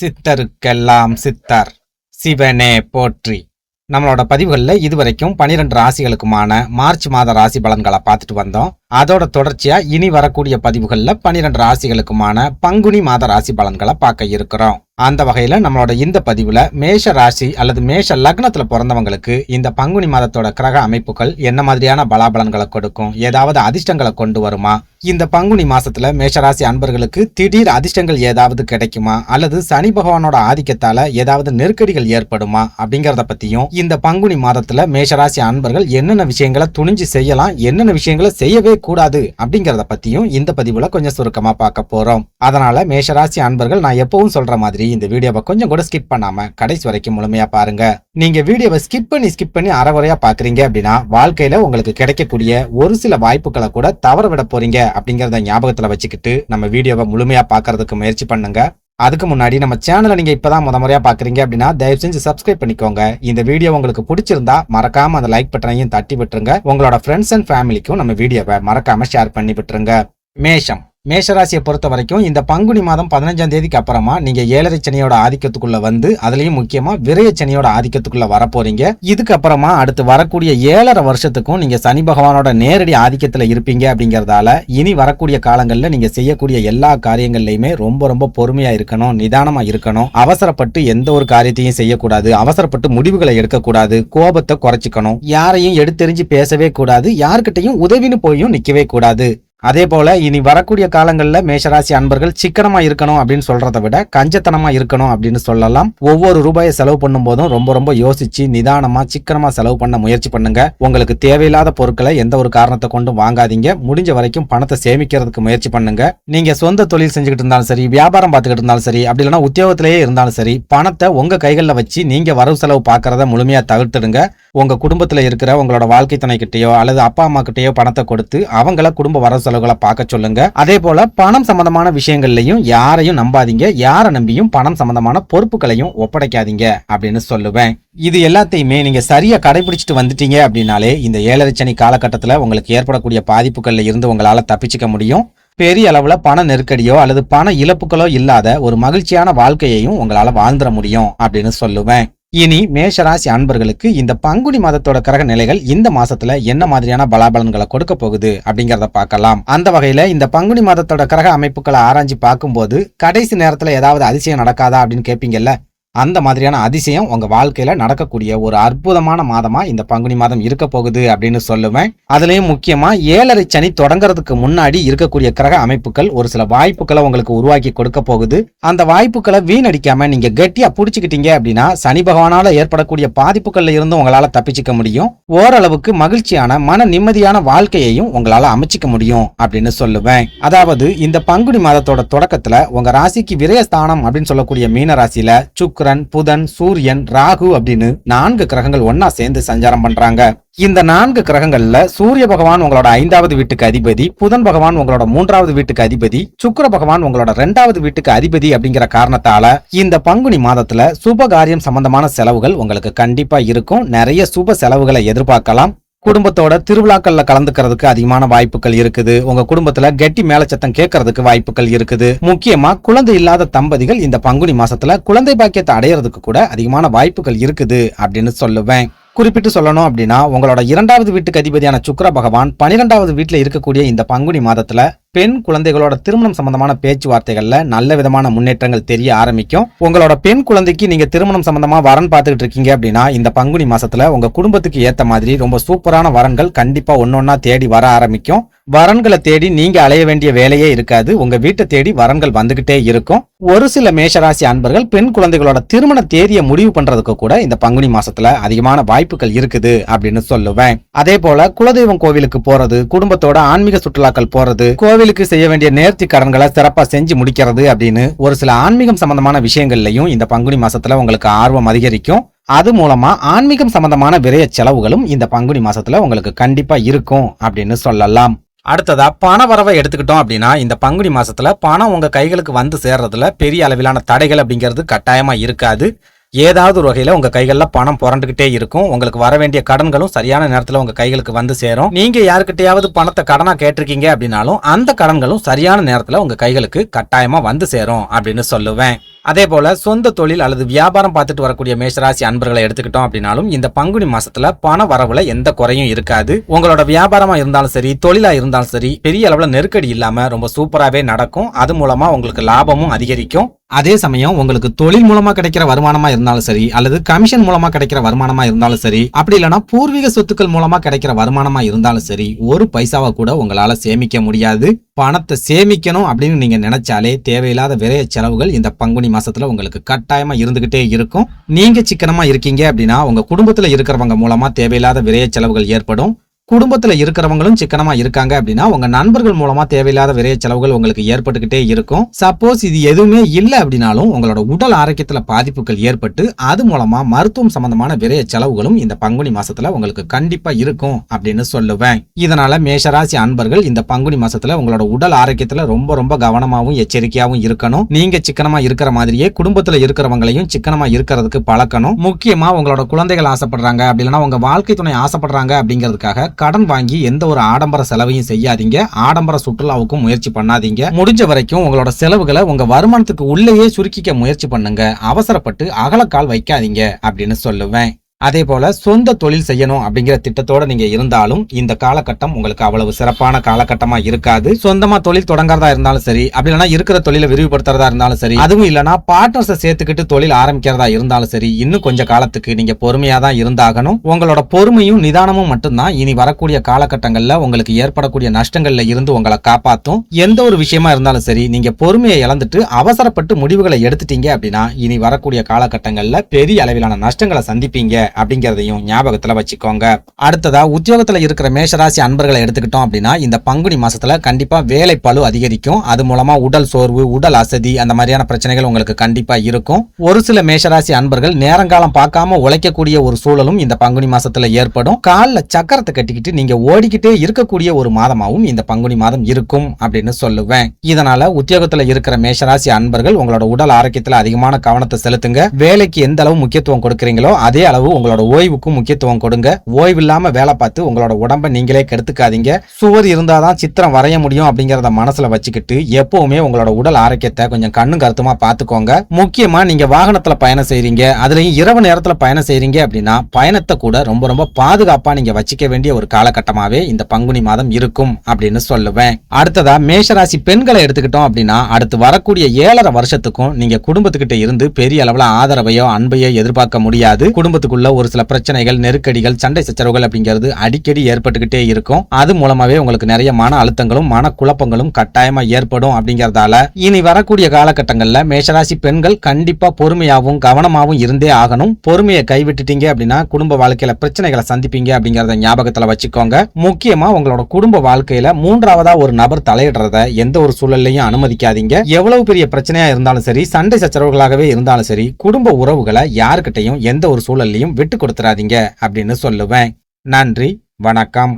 சித்தருக்கெல்லாம் சித்தர். சிவனே போற்றி. நம்மளோட பதிவுகளில் இதுவரைக்கும் பனிரெண்டு ராசிகளுக்குமான மார்ச் மாத ராசி பலன்களை பார்த்துட்டு வந்தோம். அதோட தொடர்ச்சியா இனி வரக்கூடிய பதிவுகள்ல பனிரெண்டு ராசிகளுக்குமான பங்குனி மாத ராசி பலன்களை பார்க்க இருக்கிறோம். அந்த வகையில நம்மளோட இந்த பதிவுல மேஷ ராசி அல்லது மேஷ லக்னத்துல பிறந்தவங்களுக்கு இந்த பங்குனி மாதத்தோட கிரக அமைப்புகள் என்ன மாதிரியான பலாபலன்களை கொடுக்கும் ஏதாவது அதிர்ஷ்டங்களை கொண்டு வருமா இந்த பங்குனி மாசத்துல மேஷராசி அன்பர்களுக்கு திடீர் அதிர்ஷ்டங்கள் ஏதாவது கிடைக்குமா அல்லது சனி பகவானோட ஆதிக்கத்தால ஏதாவது நெருக்கடிகள் ஏற்படுமா அப்படிங்கறத பத்தியும் இந்த பங்குனி மாதத்துல மேஷராசி அன்பர்கள் என்னென்ன விஷயங்களை துணிஞ்சு செய்யலாம் என்னென்ன விஷயங்களை செய்யவே கூடாது அப்படிங்கறத பத்தியும் இந்த பதிவுல கொஞ்சம் சுருக்கமா பார்க்க போறோம். அதனால மேஷராசி அன்பர்கள் நான் எப்பவும் சொல்ற மாதிரி இந்த வீடியோவை கொஞ்சம் கூட ஸ்கிப் பண்ணாம கடைசி வரைக்கும் முழுமையா பாருங்க. நீங்க வீடியோவை ஸ்கிப் பண்ணி ஸ்கிப் பண்ணி அறகுறையா பாக்குறீங்க அப்படின்னா வாழ்க்கையில உங்களுக்கு கிடைக்கக்கூடிய ஒரு சில வாய்ப்புகளை கூட தவற விட போறீங்க அப்படிங்கறத ஞாபகத்துல வச்சுக்கிட்டு நம்ம வீடியோவை முழுமையா பாக்குறதுக்கு முயற்சி பண்ணுங்க. அதுக்கு முன்னாடி நம்ம சேனலை நீங்க இப்பதான் முத முறையா பாக்குறீங்க அப்படின்னா தயவு செஞ்சு சப்ஸ்கிரைப் பண்ணிக்கோங்க. இந்த வீடியோ உங்களுக்கு பிடிச்சிருந்தா மறக்காம அந்த லைக் பட்டனையும் தட்டி விட்டுருங்க. உங்களோட ஃப்ரெண்ட்ஸ் அண்ட் ஃபேமிலிக்கும் நம்ம வீடியோவை மறக்காம ஷேர் பண்ணி விட்டுருங்க. மேஷம். மேஷராசியை பொறுத்த வரைக்கும் இந்த பங்குனி மாதம் பதினஞ்சாம் தேதிக்கு அப்புறமா நீங்க ஏழரை சனியோட ஆதிக்கத்துக்குள்ள வந்து அதுலயும் முக்கியமா விரைய சனியோட ஆதிக்கத்துக்குள்ள வரப்போறீங்க. இதுக்கு அப்புறமா அடுத்து வரக்கூடிய ஏழரை வருஷத்துக்கும் நீங்க சனி பகவானோட நேரடி ஆதிக்கத்துல இருப்பீங்க அப்படிங்கறதால இனி வரக்கூடிய காலங்கள்ல நீங்க செய்யக்கூடிய எல்லா காரியங்கள்லயுமே ரொம்ப ரொம்ப பொறுமையா இருக்கணும் நிதானமா இருக்கணும். அவசரப்பட்டு எந்த ஒரு காரியத்தையும் செய்யக்கூடாது. அவசரப்பட்டு முடிவுகளை எடுக்கக்கூடாது. கோபத்தை குறைச்சிக்கணும். யாரையும் எடுத்தெறிஞ்சு பேசவே கூடாது. யாருக்கிட்டையும் உதவின்னு போயும் நிக்கவே கூடாது. அதே போல இனி வரக்கூடிய காலங்களில் மேஷராசி அன்பர்கள் சிக்கனமா இருக்கணும் அப்படின்னு சொல்றதை விட கஞ்சத்தனமா இருக்கணும் அப்படின்னு சொல்லலாம். ஒவ்வொரு ரூபாயை செலவு பண்ணும் போதும் ரொம்ப ரொம்ப யோசிச்சு நிதானமா சிக்கனமா செலவு பண்ண முயற்சி பண்ணுங்க. உங்களுக்கு தேவையில்லாத பொருட்களை எந்த ஒரு காரணத்தை கொண்டும் வாங்காதீங்க. முடிஞ்ச வரைக்கும் பணத்தை சேமிக்கிறதுக்கு முயற்சி பண்ணுங்க. நீங்க சொந்த தொழில் செஞ்சுக்கிட்டு இருந்தாலும் சரி வியாபாரம் பார்த்துக்கிட்டு இருந்தாலும் சரி அப்படி இல்லைன்னா உத்தியோகத்திலேயே இருந்தாலும் சரி பணத்தை உங்க கைகளில் வச்சு நீங்க வரவு செலவு பார்க்கறத முழுமையா தவிர்த்துடுங்க. உங்க குடும்பத்தில் இருக்கிற உங்களோட வாழ்க்கை துணை அல்லது அப்பா அம்மா கிட்டேயோ பணத்தை கொடுத்து அவங்கள குடும்ப வரவு செலவுகளை பார்க்க சொல்லுங்க. அதே போல பணம் சம்பந்தமான விஷயங்கள்லையும் யாரையும் நம்பாதீங்க. யாரை நம்பியும் பணம் சம்பந்தமான பொறுப்புகளையும் ஒப்படைக்காதீங்க அப்படின்னு சொல்லுவேன். இது எல்லாத்தையுமே நீங்க சரியா கடைபிடிச்சிட்டு வந்துட்டீங்க அப்படின்னாலே இந்த ஏழரை சனி காலகட்டத்தில் உங்களுக்கு ஏற்படக்கூடிய பாதிப்புகள்ல இருந்து உங்களால தப்பிச்சுக்க முடியும். பெரிய அளவுல பண நெருக்கடியோ அல்லது பண இழப்புகளோ இல்லாத ஒரு மகிழ்ச்சியான வாழ்க்கையையும் உங்களால வாழ்ந்துட முடியும் அப்படின்னு சொல்லுவேன். இனி மேஷராசி அன்பர்களுக்கு இந்த பங்குனி மாதத்தோட கிரக நிலைகள் இந்த மாசத்துல என்ன மாதிரியான பலாபலன்களை கொடுக்க போகுது அப்படிங்கறத பார்க்கலாம். அந்த வகையில இந்த பங்குனி மாதத்தோட கிரக அமைப்புகளை ஆராய்ச்சி பார்க்கும்போது கடைசி நேரத்துல ஏதாவது அதிசயம் நடக்காதா அப்படின்னு கேட்பீங்கல்ல அந்த மாதிரியான அதிசயம் உங்க வாழ்க்கையில நடக்கக்கூடிய ஒரு அற்புதமான மாதமா இந்த பங்குனி மாதம் இருக்க போகுது அப்படின்னு சொல்லுவேன். அதுலயும் முக்கியமா ஏழரை சனி தொடங்குறதுக்கு முன்னாடி இருக்கக்கூடிய கிரக அமைப்புகள் ஒரு சில வாய்ப்புகளை உங்களுக்கு உருவாக்கி கொடுக்க போகுது. அந்த வாய்ப்புகளை வீணடிக்காம நீங்க கெட்டியா புடிச்சுக்கிட்டீங்க அப்படின்னா சனி பகவானால ஏற்படக்கூடிய பாதிப்புகள்ல இருந்து உங்களால தப்பிச்சுக்க முடியும். ஓரளவுக்கு மகிழ்ச்சியான மன நிம்மதியான வாழ்க்கையையும் உங்களால அமைச்சிக்க முடியும் அப்படின்னு சொல்லுவேன். அதாவது இந்த பங்குனி மாதத்தோட தொடக்கத்துல உங்க ராசிக்கு விரயஸ்தானம் அப்படின்னு சொல்லக்கூடிய மீன ராசியில சுக்ர சுக்கிரன் புதன் சூரியன் ராகு அப்படின்னு நான்கு கிரகங்கள் ஒன்னா சேர்ந்து சஞ்சாரம் பண்றாங்க. இந்த நான்கு கிரகங்கள்ல சூரிய பகவான் உங்களோட ஐந்தாவது வீட்டுக்கு அதிபதி புதன் பகவான் உங்களோட மூன்றாவது வீட்டுக்கு அதிபதி சுக்கர பகவான் உங்களோட ரெண்டாவது வீட்டுக்கு அதிபதி அப்படிங்கிற காரணத்தால இந்த பங்குனி மாதத்துல சுப காரியம் சம்பந்தமான செலவுகள் உங்களுக்கு கண்டிப்பா இருக்கும். நிறைய சுப செலவுகளை எதிர்பார்க்கலாம். குடும்பத்தோட திருவிழாக்கள்ல கலந்துக்கிறதுக்கு அதிகமான வாய்ப்புகள் இருக்குது. உங்க குடும்பத்துல கெட்டி மேலச்சத்தம் கேட்கறதுக்கு வாய்ப்புகள் இருக்குது. முக்கியமா குழந்தை இல்லாத தம்பதிகள் இந்த பங்குனி மாசத்துல குழந்தை பாக்கியத்தை அடையறதுக்கு கூட அதிகமான வாய்ப்புகள் இருக்குது அப்படின்னு சொல்லுவேன். குறிப்பிட்டு சொல்லணும் அப்படின்னா உங்களோட இரண்டாவது வீட்டுக்கு அதிபதியான சுக்கர பகவான் பனிரெண்டாவது வீட்டில் இருக்கக்கூடிய இந்த பங்குனி மாதத்துல பெண் குழந்தைகளோட திருமணம் சம்பந்தமான பேச்சுவார்த்தைகள்ல நல்ல விதமான முன்னேற்றங்கள் தெரிய ஆரம்பிக்கும். உங்களோட பெண் குழந்தைக்கு நீங்க திருமணம் சம்பந்தமா வரன் பார்த்துக்கிட்டு இருக்கீங்க அப்படின்னா இந்த பங்குனி மாசத்துல உங்க குடும்பத்துக்கு ஏத்த மாதிரி ரொம்ப சூப்பரான வரன்கள் கண்டிப்பா ஒன்னொன்னா தேடி வர ஆரம்பிக்கும். வரன்களை தேடி நீங்க அலைய வேண்டிய வேலையே இருக்காது. உங்க வீட்டை தேடி வரன்கள் வந்துகிட்டே இருக்கும். ஒரு சில மேஷராசி அன்பர்கள் பெண் குழந்தைகளோட திருமண தேதியை முடிவு பண்றதுக்கு கூட இந்த பங்குனி மாசத்துல அதிகமான வாய்ப்புகள் இருக்குது அப்படின்னு சொல்லுவேன். அதே போல குலதெய்வம் கோவிலுக்கு போறது குடும்பத்தோட ஆன்மீக சுற்றுலாக்கள் போறது கோவிலுக்கு செய்ய வேண்டிய நேர்த்தி கடன்களை சிறப்பா செஞ்சு முடிக்கிறது அப்படின்னு ஒரு சில ஆன்மீகம் சம்பந்தமான விஷயங்கள்லயும் இந்த பங்குனி மாசத்துல உங்களுக்கு ஆர்வம் அதிகரிக்கும். அது மூலமா ஆன்மீகம் சம்பந்தமான விரைய செலவுகளும் இந்த பங்குனி மாசத்துல உங்களுக்கு கண்டிப்பா இருக்கும் அப்படின்னு சொல்லலாம். அடுத்ததா பண வரவை எடுத்துக்கிட்டோம் அப்படின்னா இந்த பங்குனி மாசத்துல பணம் உங்க கைகளுக்கு வந்து சேர்றதுல பெரிய அளவிலான தடைகள் அப்படிங்கிறது கட்டாயமா இருக்காது. ஏதாவது ஒரு வகையில உங்க கைகள்ல பணம் புரண்டுகிட்டே இருக்கும். உங்களுக்கு வர வேண்டிய கடன்களும் சரியான நேரத்துல உங்க கைகளுக்கு வந்து சேரும். நீங்க யாருக்கிட்டையாவது பணத்தை கடனா கேட்டிருக்கீங்க அப்படின்னாலும் அந்த கடன்களும் சரியான நேரத்துல உங்க கைகளுக்கு கட்டாயமா வந்து சேரும் அப்படின்னு சொல்லுவேன். அதே போல சொந்த தொழில் அல்லது வியாபாரம் பார்த்துட்டு வரக்கூடிய மேஷராசி அன்பர்களை எடுத்துக்கிட்டோம் அப்படின்னாலும் இந்த பங்குனி மாசத்துல பண வரவுல எந்த குறையும் இருக்காது. உங்களோட வியாபாரமா இருந்தாலும் சரி தொழிலா இருந்தாலும் சரி பெரிய அளவுல நெருக்கடி இல்லாம ரொம்ப சூப்பராகவே நடக்கும். அது மூலமா உங்களுக்கு லாபமும் அதிகரிக்கும். அதே சமயம் உங்களுக்கு தொழில் மூலமா கிடைக்கிற வருமானமா இருந்தாலும் சரி அல்லது கமிஷன் மூலமா கிடைக்கிற வருமானமா இருந்தாலும் சரி அப்படி இல்லைன்னா பூர்வீக சொத்துக்கள் மூலமா கிடைக்கிற வருமானமா இருந்தாலும் சரி ஒரு பைசாவை கூட உங்களால சேமிக்க முடியாது. பணத்தை சேமிக்கணும் அப்படின்னு நீங்க நினைச்சாலே தேவையில்லாத விரைய செலவுகள் இந்த பங்குனி மாசத்துல உங்களுக்கு கட்டாயமா இருந்துகிட்டே இருக்கும். நீங்க சிக்கனமா இருக்கீங்க அப்படின்னா உங்க குடும்பத்துல இருக்கிறவங்க மூலமா தேவையில்லாத விரைய செலவுகள் ஏற்படும். குடும்பத்தில் இருக்கிறவங்களும் சிக்கனமா இருக்காங்க அப்படின்னா உங்க நண்பர்கள் மூலமா தேவையில்லாத விரைய செலவுகள் உங்களுக்கு ஏற்பட்டுக்கிட்டே இருக்கும். சப்போஸ் இது எதுவுமே இல்லை அப்படின்னாலும் உங்களோட உடல் ஆரோக்கியத்துல பாதிப்புகள் ஏற்பட்டு அது மூலமா மருத்துவம் சம்பந்தமான விரைய செலவுகளும் இந்த பங்குனி மாசத்துல உங்களுக்கு கண்டிப்பா இருக்கும் அப்படின்னு சொல்லுவேன். இதனால மேஷராசி அன்பர்கள் இந்த பங்குனி மாசத்துல உங்களோட உடல் ஆரோக்கியத்துல ரொம்ப ரொம்ப கவனமாவும் எச்சரிக்கையாவும் இருக்கணும். நீங்க சிக்கனமா இருக்கிற மாதிரியே குடும்பத்துல இருக்கிறவங்களையும் சிக்கனமா இருக்கிறதுக்கு பழக்கணும். முக்கியமா உங்களோட குழந்தைகள் ஆசைப்படுறாங்க அப்படி இல்லைன்னா உங்க வாழ்க்கை துணை ஆசைப்படுறாங்க அப்படிங்கிறதுக்காக கடன் வாங்கி எந்த ஒரு ஆடம்பர செலவையும் செய்யாதீங்க. ஆடம்பர சுற்றுலாவுக்கும் முயற்சி பண்ணாதீங்க. முடிஞ்ச வரைக்கும் உங்களோட செலவுகளை உங்க வருமானத்துக்கு உள்ளேயே சுருக்கிக்க முயற்சி பண்ணுங்க. அவசரப்பட்டு அகலக்கால் வைக்காதீங்க அப்படின்னு சொல்லுவேன். அதே போல சொந்த தொழில் செய்யணும் அப்படிங்கிற திட்டத்தோட நீங்க இருந்தாலும் இந்த காலகட்டம் உங்களுக்கு அவ்வளவு சிறப்பான காலகட்டமா இருக்காது. சொந்தமா தொழில் தொடங்குறதா இருந்தாலும் சரி அப்படி இல்லைன்னா இருக்கிற தொழிலை விரிவுபடுத்துறதா இருந்தாலும் சரி அதுவும் இல்லைனா பார்ட்னர்ஸை சேர்த்துக்கிட்டு தொழில் ஆரம்பிக்கிறதா இருந்தாலும் சரி இன்னும் கொஞ்ச காலத்துக்கு நீங்க பொறுமையா தான் இருந்தாகணும். உங்களோட பொறுமையும் நிதானமும் மட்டும்தான் இனி வரக்கூடிய காலகட்டங்கள்ல உங்களுக்கு ஏற்படக்கூடிய நஷ்டங்கள்ல இருந்து உங்களை காப்பாத்தும். எந்த ஒரு விஷயமா இருந்தாலும் சரி நீங்க பொறுமையை இழந்துட்டு அவசரப்பட்டு முடிவுகளை எடுத்துட்டீங்க அப்படின்னா இனி வரக்கூடிய காலகட்டங்கள்ல பெரிய அளவிலான நஷ்டங்களை சந்திப்பீங்க. அப்படிங்கிறதையும் ஞாபகத்துல வச்சுக்கோங்க. அடுத்ததா உத்தியோகத்துல இருக்கிற மேஷராசி அன்பர்களை எடுத்துக்கிட்டோம் அப்படின்னா இந்த பங்குனி மாசத்துல கண்டிப்பா வேலை பளு அதிகரிக்கும். அது மூலமா உடல் சோர்வு உடல் அசதி அந்த மாதிரியான பிரச்சனைகள் உங்களுக்கு கண்டிப்பா இருக்கும். ஒரு சில மேஷராசி அன்பர்கள் நேரங்காலம் பார்க்காம உழைக்கக்கூடிய ஒரு சூழலும் இந்த பங்குனி மாசத்துல ஏற்படும். கால்ல சக்கரத்தை கட்டிக்கிட்டு நீங்க ஓடிக்கிட்டே இருக்கக்கூடிய ஒரு மாதமாவும் இந்த பங்குனி மாதம் இருக்கும் அப்படின்னு சொல்லுவேன். இதனால உத்தியோகத்துல இருக்கிற மேஷராசி அன்பர்கள் உங்களோட உடல் ஆரோக்கியத்துல அதிகமான கவனத்தை செலுத்துங்க. வேலைக்கு எந்த அளவு முக்கியத்துவம் கொடுக்கறீங்களோ அதே அளவு உங்களோட ஓய்வுக்கும் முக்கியத்துவம் கொடுங்க. ஓய்வு இல்லாம வேலை பார்த்து உங்களோட உடம்ப நீங்களே கெடுத்துக்காதீங்க. சுவர் இருந்தாதான் சித்திரம் வரைய முடியும் அப்படிங்கறத மனசுல வச்சுக்கிட்டு எப்பவுமே உங்களோட உடல் ஆரோக்கியத்தை கொஞ்சம் கண்ணும் கருத்துமா பாத்துக்கோங்க முக்கியமா நீங்க வாகனத்துல பயணம் செய்றீங்க. அதுலயும் இரவு நேரத்துல பயணம் செய்றீங்க அப்படின்னா பயணத்தை கூட ரொம்ப ரொம்ப பாதுகாப்பா நீங்க வச்சுக்க வேண்டிய ஒரு காலகட்டமாவே இந்த பங்குனி மாதம் இருக்கும் அப்படின்னு சொல்லுவேன். அடுத்ததா மேஷராசி பெண்களை எடுத்துக்கிட்டோம் அப்படின்னா அடுத்து வரக்கூடிய ஏழரை வருஷத்துக்கும் நீங்க குடும்பத்துக்கிட்ட இருந்து பெரிய அளவுல ஆதரவையோ அன்பையோ எதிர்பார்க்க முடியாது. குடும்பத்துக்குள்ள ஒரு சில பிரச்சனைகள் நெருக்கடிகள் சண்டை சச்சரவுகள் அப்படிங்கிறது அடிக்கடி ஏற்பட்டுக்கிட்டே இருக்கும். அது மூலமாவே உங்களுக்கு நிறைய மன அழுத்தங்களும் மன குழப்பங்களும் கட்டாயமா ஏற்படும் அப்படிங்கறதால இனி வரக்கூடிய காலகட்டங்கள்ல மேஷராசி பெண்கள் கண்டிப்பா பொறுமையாவும் கவனமாவும் இருந்தே ஆகணும். பொறுமையை கைவிட்டுட்டீங்க அப்படின்னா குடும்ப வாழ்க்கையில பிரச்சனைகளை சந்திப்பீங்க அப்படிங்கறத ஞாபகத்துல வச்சுக்கோங்க. முக்கியமா உங்களோட குடும்ப வாழ்க்கையில மூன்றாவதா ஒரு நபர் தலையிடுறத எந்த ஒரு சூழல்லையும் அனுமதிக்காதீங்க. எவ்வளவு பெரிய பிரச்சனையா இருந்தாலும் சரி சண்டை சச்சரவுகளாகவே இருந்தாலும் சரி குடும்ப உறவுகளை யாருக்கிட்டையும் எந்த ஒரு சூழல்லையும் விட்டு கொடுத்துறாதீங்க அப்படின்னு சொல்லுவேன். நன்றி வணக்கம்.